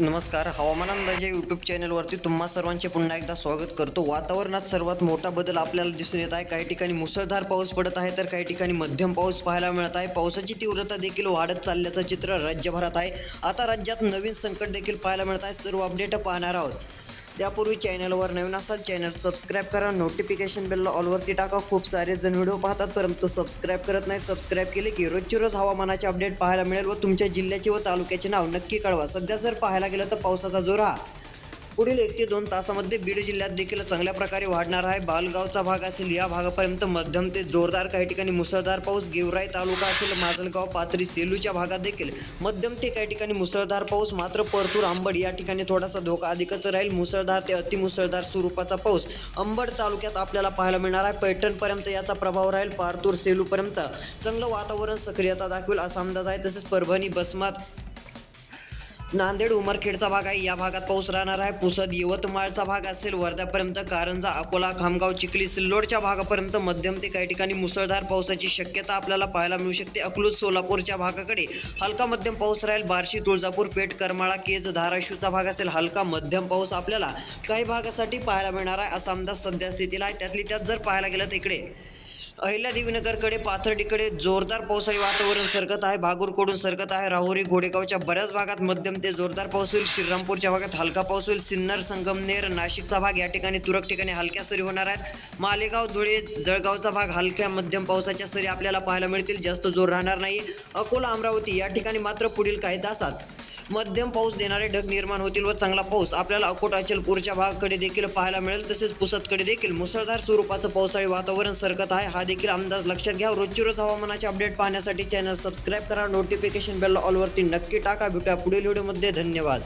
नमस्कार हवामान अंदाजे यूट्यूब चॅनलवरती तुम्हा सर्वांचे पुन्हा एकदा स्वागत करतो. वातावरणात सर्वात मोठा बदल आपल्याला दिसून येत आहे. काही ठिकाणी मुसळधार पाऊस पडत आहे तर काही ठिकाणी मध्यम पाऊस पाहायला मिळत आहे. पावसाची तीव्रता देखील वाढत चालल्याचं चित्र राज्यभरात आहे. आता राज्यात नवीन संकट देखील पाहायला मिळत आहे. सर्व अपडेट पाहणार आहोत. त्यापूर्वी चॅनलवर नवीन असाल चॅनल सबस्क्राईब करा. नोटिफिकेशन बेलला ऑलवरती टाका. खूप सारे जण व्हिडिओ पाहतात परंतु सबस्क्राईब करत नाही. सबस्क्राईब केले की रोजची रोज हवामानाचे अपडेट पाहायला मिळेल व तुमच्या जिल्ह्याचे व तालुक्याचे नाव नक्की कळवा. सध्या जर पाहायला गेलं तर पावसाचा जोर हा पुढील एक ते दोन तासामध्ये बीड जिल्ह्यात देखील चांगल्या प्रकारे वाढणार आहे. बालगावचा भाग असेल या भागापर्यंत मध्यम ते जोरदार काही ठिकाणी मुसळधार पाऊस गेवराई तालुका असेल माजलगाव पाथरी सेलूच्या भागात देखील मध्यम ते काही ठिकाणी मुसळधार पाऊस मात्र परतूर आंबड या ठिकाणी थोडासा धोका अधिकच राहील. मुसळधार ते अतिमुसळधार स्वरूपाचा पाऊस अंबड तालुक्यात आपल्याला पाहायला मिळणार आहे. पैठणपर्यंत याचा प्रभाव राहील. पारतूर सेलूपर्यंत चांगलं वातावरण सक्रियता दाखवेल असा अंदाज आहे. तसेच परभणी बसमात नांदेड उमरखेडचा भाग आहे. या भागात पाऊस राहणार आहे. पुसद यवतमाळचा भाग असेल वर्ध्यापर्यंत कारंजा अकोला खामगाव चिखली सिल्लोडच्या भागापर्यंत मध्यम ते काही ठिकाणी मुसळधार पावसाची शक्यता आपल्याला पाहायला मिळू शकते. अकलूज सोलापूरच्या भागाकडे हलका मध्यम पाऊस राहील. बार्शी तुळजापूर पेठ करमाळा केज धाराशिवचा भाग असेल. हलका मध्यम पाऊस आपल्याला काही भागासाठी पाहायला मिळणार आहे. असा अंदाज सध्या स्थितीला आहे. त्यातली त्यात जर पाहायला गेलं तर इकडे अहिल्यादेवीनगरकडे पाथर्डीकडे जोरदार पावसाळी वातावरण सरकत आहे. भागूरकडून सरकत आहे. राहुरी घोडेगावच्या बऱ्याच भागात मध्यम ते जोरदार पाऊस होईल. श्रीरामपूरच्या भागात हलका पाऊस होईल. सिन्नर संगमनेर नाशिकचा भाग या ठिकाणी तुरळक ठिकाणी हलक्या सरी होणार आहेत. मालेगाव धुळे जळगावचा भाग हलक्या मध्यम पावसाच्या सरी आपल्याला पाहायला मिळतील. जास्त जोर राहणार नाही. अकोला अमरावती या ठिकाणी मात्र पुढील काही तासात मध्यम पाऊस देणारे ढग निर्माण होतील व चांगला पाऊस आपल्याला अकोट अचलपूरच्या भागाकडे देखील पाहायला मिळेल. तसेच पुसदकडे देखील मुसळधार स्वरूपाचं पावसाळी वातावरण सरकत आहे. हा देखील अंदाज लक्षात घ्या. रोजची रोज हवामानाचे अपडेट पाहण्यासाठी चॅनल सबस्क्राईब करा. नोटिफिकेशन बेल ऑलवरती नक्की टाका. भेटूया पुढील व्हिडिओमध्ये. धन्यवाद.